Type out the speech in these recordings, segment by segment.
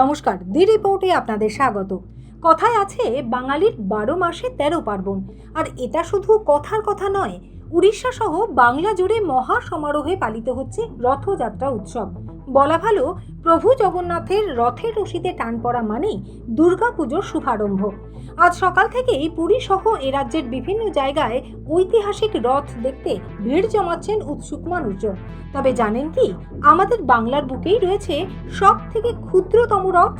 নমস্কার দি রিপোর্টে আপনাদের স্বাগত। কথায় আছে, বাঙালির বারো মাসে তেরো পার্বণ। আর এটা শুধু কথার কথা নয় উড়িষ্যা সহ বাংলা জুড়ে মহা সমারোহে পালিত হচ্ছে রথযাত্রা উৎসব। বলা ভালো, প্রভু জগন্নাথের রথের রশিতে টান পড়া মানেই দুর্গাপুজোর শুভারম্ভ। আজ সকাল থেকেই পুরী সহ এ রাজ্যের বিভিন্ন জায়গায় ঐতিহাসিক রথ দেখতে ভিড় জমাচ্ছেন উৎসুক মানুষজন। তবে জানেন কি, আমাদের বাংলার বুকেই রয়েছে সব থেকে ক্ষুদ্রতম রথ,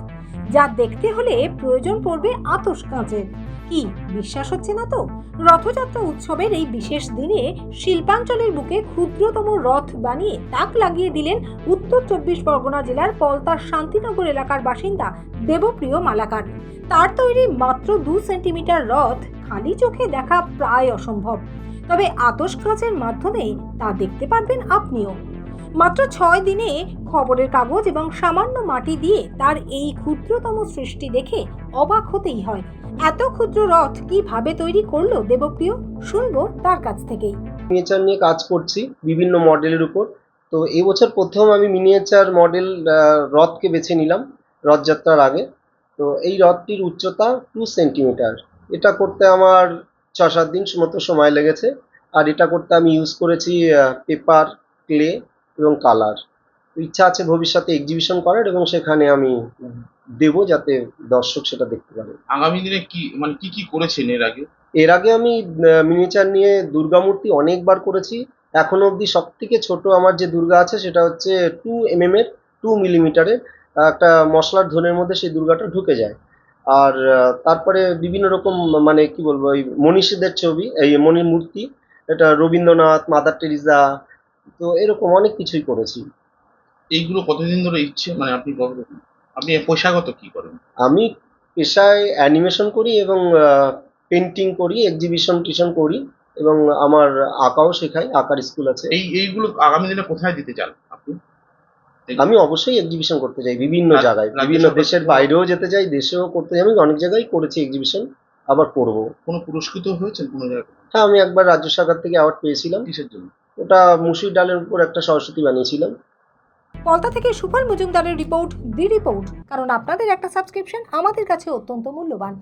যা দেখতে হলে প্রয়োজন পড়বে আতস কাঁচের। কি? বিশ্বাস হচ্ছে না তো? রথযাত্রা উৎসবের এই বিশেষ দিনে শিল্পাঞ্চলের বুকে ক্ষুদ্রতম রথ বানিয়ে তাক লাগিয়ে দিলেন উত্তর চব্বিশ পরগনা জেলার পলতার শান্তিনগর এলাকার বাসিন্দা দেবপ্রিয় মালাকার। তার তৈরি মাত্র দু সেন্টিমিটার রথ খালি চোখে দেখা প্রায় অসম্ভব। তবে আতস মাধ্যমে তা দেখতে পারবেন আপনিও। মাত্র ছয় দিনে খবরের কাগজ এবং সামান্য মাটি দিয়ে তার এই ক্ষুদ্রতম সৃষ্টি দেখে অবাক হতেই হয়। এত ক্ষুদ্র রথ কীভাবে তৈরি করল দেবপ্রিয়? শুনব তার কাছ থেকেই। মিনিয়েচার নিয়ে কাজ করছি বিভিন্ন মডেলের উপর। তো এবছর প্রথম আমি মিনিয়েচার মডেল রথকে বেছে নিলাম রথযাত্রার আগে। তো এই রথটির উচ্চতা টু সেন্টিমিটার এটা করতে আমার ছ সাত দিন মতো সময় লেগেছে। আর এটা করতে আমি ইউজ করেছি পেপার ক্লে এবং কালার। ইচ্ছা আছে ভবিষ্যতে এক্সিবিশন করার এবং সেখানে আমি দেবো যাতে দর্শক সেটা দেখতে পারে। আগামী দিনে কি মানে কি কি করেছেন এর আগে? এর আগে আমি মিনিয়েচার নিয়ে দুর্গা মূর্তি অনেকবার করেছি। এখনও অবধি সব থেকে ছোট আমার যে দুর্গা আছে সেটা হচ্ছে টু এম এম এর টু মিলিমিটারের একটা মশলার ধনের মধ্যে সেই দুর্গাটা ঢুকে যায়। আর তারপরে বিভিন্ন রকম মানে কি বলব ওই মনীষীদের ছবি এই মনির মূর্তি এটা রবীন্দ্রনাথ মাদার টেরিজা তো এরকম অনেক কিছুই করেছি। এইগুলো কতদিন ধরে ইচ্ছে? মানে আপনি আপনি পেশাগত কি করেন? আমি পেশায় অ্যানিমেশন করি এবং পেন্টিং করি এক্সিবিশন টিশন করি এবং আমার আঁকাও শেখাই আঁকার স্কুল আছে। এই এইগুলো আগামী দিনে কোথায় দিতে চান আপনি? আমি অবশ্যই এক্সিবিশন করতে চাই বিভিন্ন জায়গায়। বিভিন্ন দেশের বাইরেও যেতে চাই দেশেও করতে চাই। আমি অনেক জায়গায় করেছি এক্সিবিশন আবার করব। কোনো পুরস্কৃত হয়েছেন কোনো জায়গায়? হ্যাঁ আমি একবার রাজ্য সরকার থেকে অ্যাওয়ার্ড পেয়েছিলাম। কিসের জন্য? ওটা মুসুর ডালের উপর একটা সরস্বতী বানিয়েছিলাম। পলতা থেকে সুফল মজুমদারের রিপোর্ট, দি রিপোর্ট। কারণ আপনাদের একটা সাবস্ক্রিপশন আমাদের কাছে অত্যন্ত মূল্যবান।